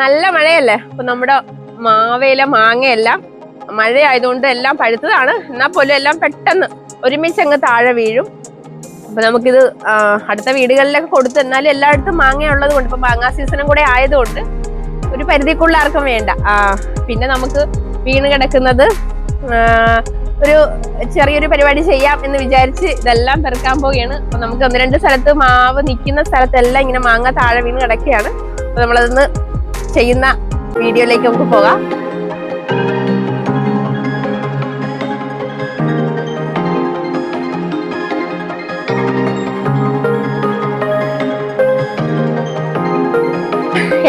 നല്ല മഴയല്ലേ? അപ്പൊ നമ്മുടെ മാവേല മാങ്ങയെല്ലാം മഴയായതുകൊണ്ട് എല്ലാം പഴുത്തതാണ്. എന്നാൽ പോലും എല്ലാം പെട്ടെന്ന് ഒരുമിച്ച് അങ്ങ് താഴെ വീഴും. അപ്പൊ നമുക്കിത് അടുത്ത വീടുകളിലൊക്കെ കൊടുത്തു എന്നാലും എല്ലായിടത്തും മാങ്ങ ഉള്ളത് കൊണ്ട് ഇപ്പൊ മാങ്ങാ സീസണും കൂടെ ആയതുകൊണ്ട് ഒരു പരിധിക്കുള്ള ആർക്കും വേണ്ട. ആ പിന്നെ നമുക്ക് വീണ് കിടക്കുന്നത് ഒരു ചെറിയൊരു പരിപാടി ചെയ്യാം എന്ന് വിചാരിച്ച് ഇതെല്ലാം പെറുക്കാൻ പോവുകയാണ്. അപ്പൊ നമുക്ക് ഒന്ന് രണ്ട് സ്ഥലത്ത് മാവ് നിൽക്കുന്ന സ്ഥലത്തെല്ലാം ഇങ്ങനെ മാങ്ങ താഴെ വീണ് കിടക്കുകയാണ്. അപ്പൊ നമ്മളതൊന്ന് ചെയ്യുന്ന വീഡിയോയിലേക്ക് നമുക്ക് പോകാം.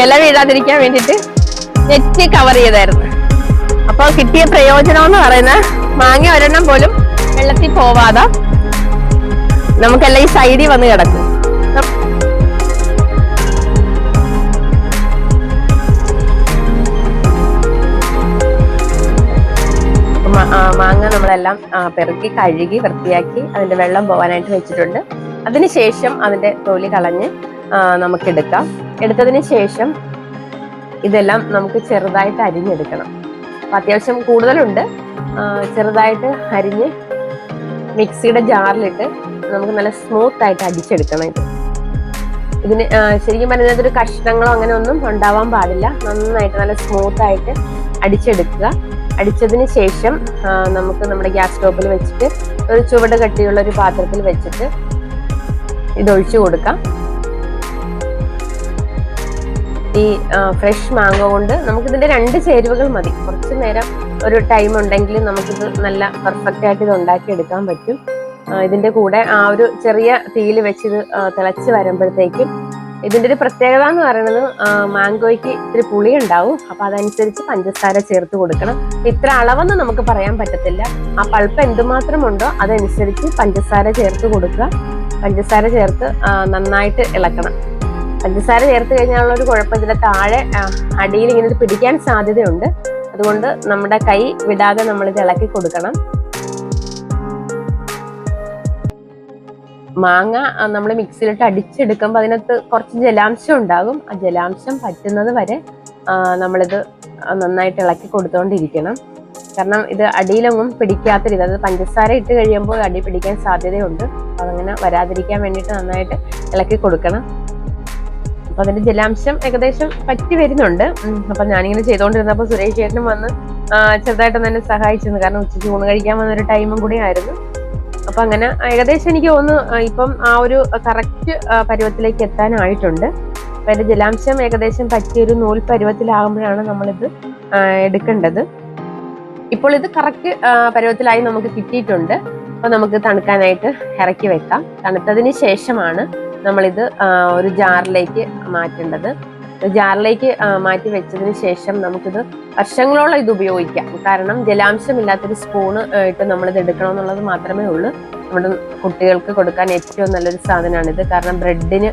ഇല വീഴാതിരിക്കാൻ വേണ്ടിട്ട് നെറ്റ് കവർ ചെയ്തായിരുന്നു. അപ്പോൾ കിട്ടിയ പ്രയോജനം എന്ന് പറയുന്ന മാങ്ങ ഒരെണ്ണം പോലും വെള്ളത്തിൽ പോവാതെ നമുക്കെല്ലാം ഈ സൈഡിൽ വന്ന് കിടക്കും. മാങ്ങ നമ്മളെല്ലാം പെറുക്കി കഴുകി വൃത്തിയാക്കി അതിന്റെ വെള്ളം പോകാനായിട്ട് വെച്ചിട്ടുണ്ട്. അതിനുശേഷം അതിന്റെ തൊലി കളഞ്ഞ് നമുക്കെടുക്കാം. എടുത്തതിന് ശേഷം ഇതെല്ലാം നമുക്ക് ചെറുതായിട്ട് അരിഞ്ഞെടുക്കണം. അപ്പൊ അത്യാവശ്യം കൂടുതലുണ്ട്. ചെറുതായിട്ട് അരിഞ്ഞ് മിക്സിയുടെ ജാറിലിട്ട് നമുക്ക് നല്ല സ്മൂത്ത് ആയിട്ട് അടിച്ചെടുക്കണം ഇത്. ഇതിന് ശരിക്കും പറഞ്ഞാൽ ഇതൊരു കഷ്ണങ്ങളോ അങ്ങനെ ഒന്നും ഉണ്ടാവാൻ പാടില്ല. നന്നായിട്ട് നല്ല സ്മൂത്ത് ആയിട്ട് അടിച്ചെടുക്കുക. അടിച്ചതിന് ശേഷം നമുക്ക് നമ്മുടെ ഗ്യാസ് സ്റ്റോപ്പിൽ വെച്ചിട്ട് ഒരു ചുവട് കട്ടിയുള്ള ഒരു പാത്രത്തിൽ വെച്ചിട്ട് ഇതൊഴിച്ചു കൊടുക്കാം. ഈ ഫ്രഷ് മാങ്ങ കൊണ്ട് നമുക്കിതിന്റെ രണ്ട് ചേരുവകൾ മതി. കുറച്ച് നേരം ഒരു ടൈം ഉണ്ടെങ്കിൽ നമുക്കിത് നല്ല പെർഫെക്റ്റ് ആയിട്ട് ഇത് ഉണ്ടാക്കി എടുക്കാൻ പറ്റും. ഇതിന്റെ കൂടെ ആ ഒരു ചെറിയ തീയിൽ വെച്ച് ഇത് തിളച്ച് വരുമ്പോഴത്തേക്കും ഇതിന്റെ ഒരു പ്രത്യേകത എന്ന് പറയുന്നത് മാംഗോയ്ക്ക് ഇത്തിരി പുളി ഉണ്ടാവും അപ്പൊ അതനുസരിച്ച് പഞ്ചസാര ചേർത്ത് കൊടുക്കണം. ഇത്ര അളവെന്ന് നമുക്ക് പറയാൻ പറ്റത്തില്ല. ആ പൾപ്പ് എന്തുമാത്രം ഉണ്ടോ അതനുസരിച്ച് പഞ്ചസാര ചേർത്ത് കൊടുക്കുക. പഞ്ചസാര ചേർത്ത് നന്നായിട്ട് ഇളക്കണം. പഞ്ചസാര ചേർത്ത് കഴിഞ്ഞാൽ ഒരു കുഴപ്പം ഇതിന്റെ താഴെ അടിയിൽ ഇങ്ങനെ പിടിക്കാൻ സാധ്യതയുണ്ട്. അതുകൊണ്ട് നമ്മുടെ കൈ വിടാതെ നമ്മൾ ഇളക്കി കൊടുക്കണം. മാങ്ങ നമ്മൾ മിക്സിയിലിട്ട് അടിച്ചെടുക്കുമ്പോൾ അതിനകത്ത് കുറച്ച് ജലാംശം ഉണ്ടാകും. ആ ജലാംശം പറ്റുന്നത് വരെ നമ്മളിത് നന്നായിട്ട് ഇളക്കി കൊടുത്തുകൊണ്ടിരിക്കണം കാരണം ഇത് അടിയിലൊന്നും പിടിക്കാത്ത രീതി അതായത് പഞ്ചസാര ഇട്ട് കഴിയുമ്പോൾ അടി പിടിക്കാൻ സാധ്യതയുണ്ട്. അപ്പൊ അതങ്ങനെ വരാതിരിക്കാൻ വേണ്ടിയിട്ട് നന്നായിട്ട് ഇളക്കി കൊടുക്കണം. അപ്പോൾ അതിന്റെ ജലാംശം ഏകദേശം പറ്റി വരുന്നുണ്ട്. അപ്പം അപ്പൊ ഞാനിങ്ങനെ ചെയ്തുകൊണ്ടിരുന്നപ്പോൾ സുരേഷ് ചേട്ടനും വന്ന് ചെറുതായിട്ടൊന്നെ സഹായിച്ചിരുന്നു. കാരണം ഉച്ചയ്ക്ക് ഊണ് കഴിക്കാൻ വന്നൊരു ടൈമും കൂടി ആയിരുന്നു. അപ്പൊ അങ്ങനെ ഏകദേശം എനിക്ക് തോന്നുന്നു ഇപ്പം ആ ഒരു കറക്റ്റ് പരുവത്തിലേക്ക് എത്താനായിട്ടുണ്ട്. അപ്പൊ അതിന്റെ ജലാംശം ഏകദേശം പറ്റിയൊരു നൂൽ പരുവത്തിലാകുമ്പോഴാണ് നമ്മളിത് എടുക്കേണ്ടത്. ഇപ്പോൾ ഇത് കറക്റ്റ് പരുവത്തിലായി നമുക്ക് കിട്ടിയിട്ടുണ്ട്. അപ്പൊ നമുക്ക് തണുക്കാനായിട്ട് ഇറക്കി വെക്കാം. തണുത്തതിന് ശേഷമാണ് നമ്മളിത് ഒരു ജാറിലേക്ക് മാറ്റേണ്ടത്. ജാറിലേക്ക് മാറ്റി വെച്ചതിന് ശേഷം നമുക്കിത് വർഷങ്ങളോളം ഇത് ഉപയോഗിക്കാം. കാരണം ജലാംശമില്ലാത്തൊരു സ്പൂണ് ഇട്ട് നമ്മളിത് എടുക്കണമെന്നുള്ളത് മാത്രമേ ഉള്ളൂ. നമ്മുടെ കുട്ടികൾക്ക് കൊടുക്കാൻ ഏറ്റവും നല്ലൊരു സാധനമാണിത്. കാരണം ബ്രെഡിന്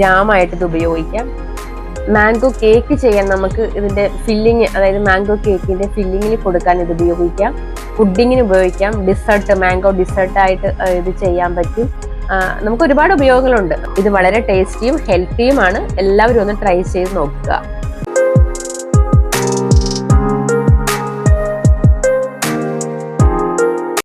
ജാമായിട്ട് ഇത് ഉപയോഗിക്കാം. മാംഗോ കേക്ക് ചെയ്യാൻ നമുക്ക് ഇതിന്റെ ഫില്ലിങ് അതായത് മാംഗോ കേക്കിന്റെ ഫില്ലിങ്ങിൽ കൊടുക്കാൻ ഇത് ഉപയോഗിക്കാം. പുഡിങ്ങിന് ഉപയോഗിക്കാം. ഡിസേർട്ട് മാംഗോ ഡിസേർട്ടായിട്ട് ഇത് ചെയ്യാൻ പറ്റും. നമുക്ക് ഒരുപാട് ഉപയോഗങ്ങളുണ്ട്. ഇത് വളരെ ടേസ്റ്റിയും ഹെൽത്തിയുമാണ്. എല്ലാവരും ഒന്ന് ട്രൈ ചെയ്ത് നോക്കുക.